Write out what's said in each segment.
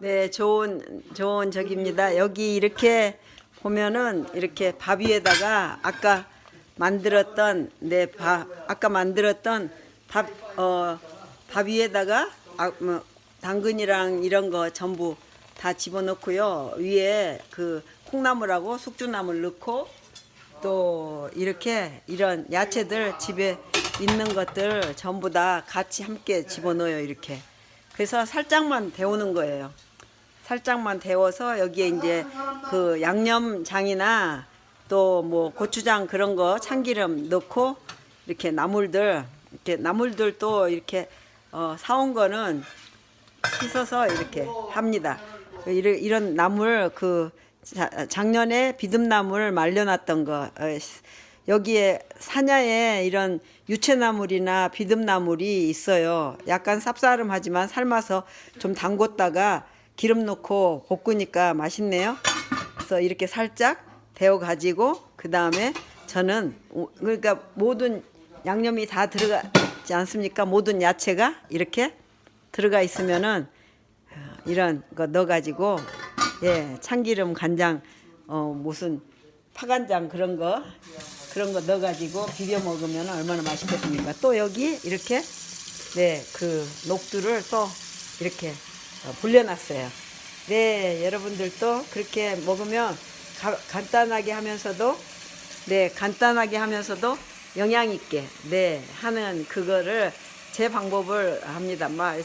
네, 좋은 좋은 저기입니다. 여기 이렇게 보면은 이렇게 밥 위에다가 아까 만들었던 네, 밥 아까 만들었던 밥 어 밥 위에다가 아, 뭐, 당근이랑 이런 거 전부 다 집어넣고요. 위에 그 콩나물하고 숙주나물 넣고 또 이렇게 이런 야채들 집에 있는 것들 전부 다 같이 함께 집어넣어요 이렇게 그래서 살짝만 데우는 거예요 살짝만 데워서 여기에 이제 그 양념장이나 또 뭐 고추장 그런 거 참기름 넣고 이렇게 나물들 이렇게 나물들도 이렇게 어, 사온 거는 씻어서 이렇게 합니다. 이런, 이런 나물 그 자- 작년에 비듬나물 말려놨던 거 어, 시- 여기에 사냐에 이런 유채나물이나 비듬나물이 있어요. 약간 쌉싸름하지만 삶아서 좀 담궜다가 기름 넣고 볶으니까 맛있네요. 그래서 이렇게 살짝 데워 가지고 그 다음에 저는 오- 그러니까 모든 양념이 다 들어가지 않습니까? 모든 야채가 이렇게 들어가 있으면은 어, 이런 거 넣어가지고 예 참기름 간장 어 무슨 파간장 그런 거 그런 거 넣어가지고 비벼 먹으면 얼마나 맛있겠습니까? 또 여기 이렇게 네그 녹두를 또 이렇게 어, 불려놨어요. 네 여러분들도 그렇게 먹으면 가- 간단하게 하면서도 네 간단하게 하면서도 영양 있게 네 하는 그거를 제 방법을 합니다. 막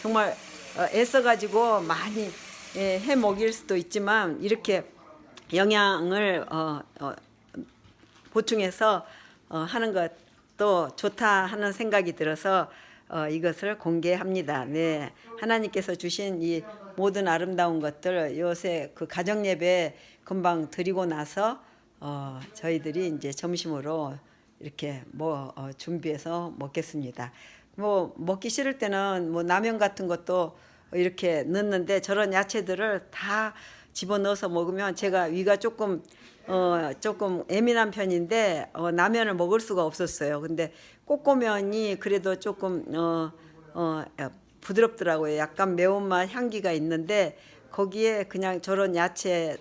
정말 어, 애써 가지고 많이 예, 해 먹일 수도 있지만 이렇게 영양을 어, 어, 보충해서 어, 하는 것도 좋다 하는 생각이 들어서 어, 이것을 공개합니다. 네, 하나님께서 주신 이 모든 아름다운 것들 요새 그 가정 예배 금방 드리고 나서 어, 저희들이 이제 점심으로 이렇게 뭐 어, 준비해서 먹겠습니다. 뭐 먹기 싫을 때는 뭐 라면 같은 것도 이렇게 넣는데 저런 야채들을 다 집어 넣어서 먹으면 제가 위가 조금 어 조금 예민한 편인데 어 라면을 먹을 수가 없었어요. 근데 꼬꼬면이 그래도 조금 어 어, 부드럽더라고요. 약간 매운맛 향기가 있는데 거기에 그냥 저런 야채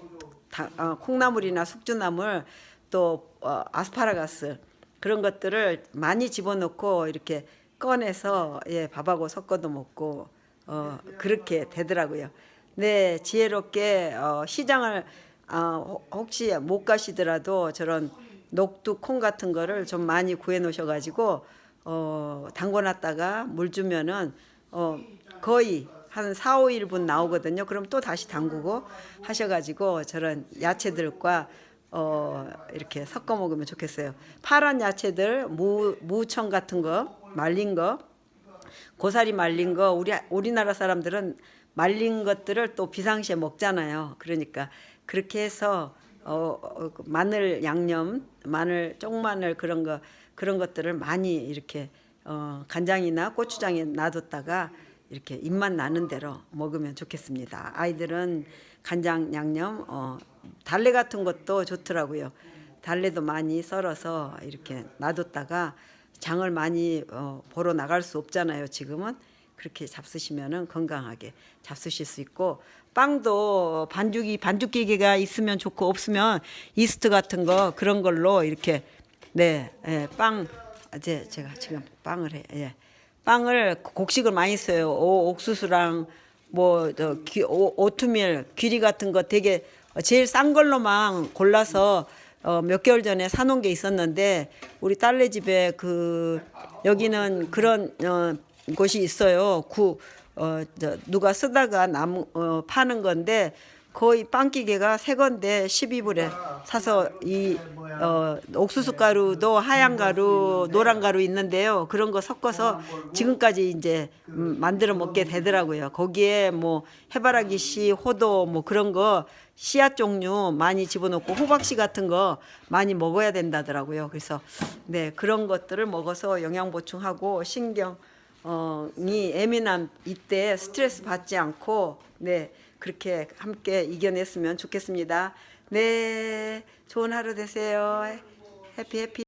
다, 어, 콩나물이나 숙주나물 또 어, 아스파라가스 그런 것들을 많이 집어넣고 이렇게 꺼내서 예 밥하고 섞어도 먹고 어 그렇게 되더라고요. 네 지혜롭게 어, 시장을 어, 혹시 못 가시더라도 저런 녹두 콩 같은 거를 좀 많이 구해 놓으셔 가지고 어 담궈 놨다가 물 주면은 어 거의 한 4, 5일분 나오거든요. 그럼 또 다시 담그고 하셔 가지고 저런 야채들과 어 이렇게 섞어 먹으면 좋겠어요. 파란 야채들 무 무청 같은 거 말린 거 고사리 말린 거 우리 우리나라 사람들은 말린 것들을 또 비상시에 먹잖아요. 그러니까 그렇게 해서 어, 어, 그 마늘 양념, 마늘 쪽마늘 그런 거 그런 것들을 많이 이렇게 어, 간장이나 고추장에 놔뒀다가 이렇게 입맛 나는 대로 먹으면 좋겠습니다. 아이들은 간장 양념, 어, 달래 같은 것도 좋더라고요. 달래도 많이 썰어서 이렇게 놔뒀다가 장을 많이 어, 보러 나갈 수 없잖아요. 지금은 그렇게 잡수시면은 건강하게 잡수실 수 있고 빵도 반죽이 반죽 기계가 있으면 좋고 없으면 이스트 같은 거 그런 걸로 이렇게 네빵 이제 제가 지금 빵을 해 예. 빵을 곡식을 많이 써요. 오, 옥수수랑 뭐저 오트밀 귀리 같은 거 되게 제일 싼 걸로만 골라서 어, 몇 개월 전에 사놓은 게 있었는데 우리 딸네 집에 그 여기는 그런 어, 곳이 있어요. 구 어, 저, 누가 쓰다가 남 어, 파는 건데 거의 빵 기계가 새 건데 12불에 사서 이 어, 옥수수 가루도 하얀 가루, 노란 가루 있는데요. 그런 거 섞어서 지금까지 이제 음, 만들어 먹게 되더라고요. 거기에 뭐 해바라기 씨, 호도 뭐 그런 거 씨앗 종류 많이 집어넣고 호박씨 같은 거 많이 먹어야 된다더라고요. 그래서 네 그런 것들을 먹어서 영양 보충하고 신경 어 이 예민한 이때 스트레스 받지 않고 네 그렇게 함께 이겨냈으면 좋겠습니다. 네 좋은 하루 되세요. 해피 해피.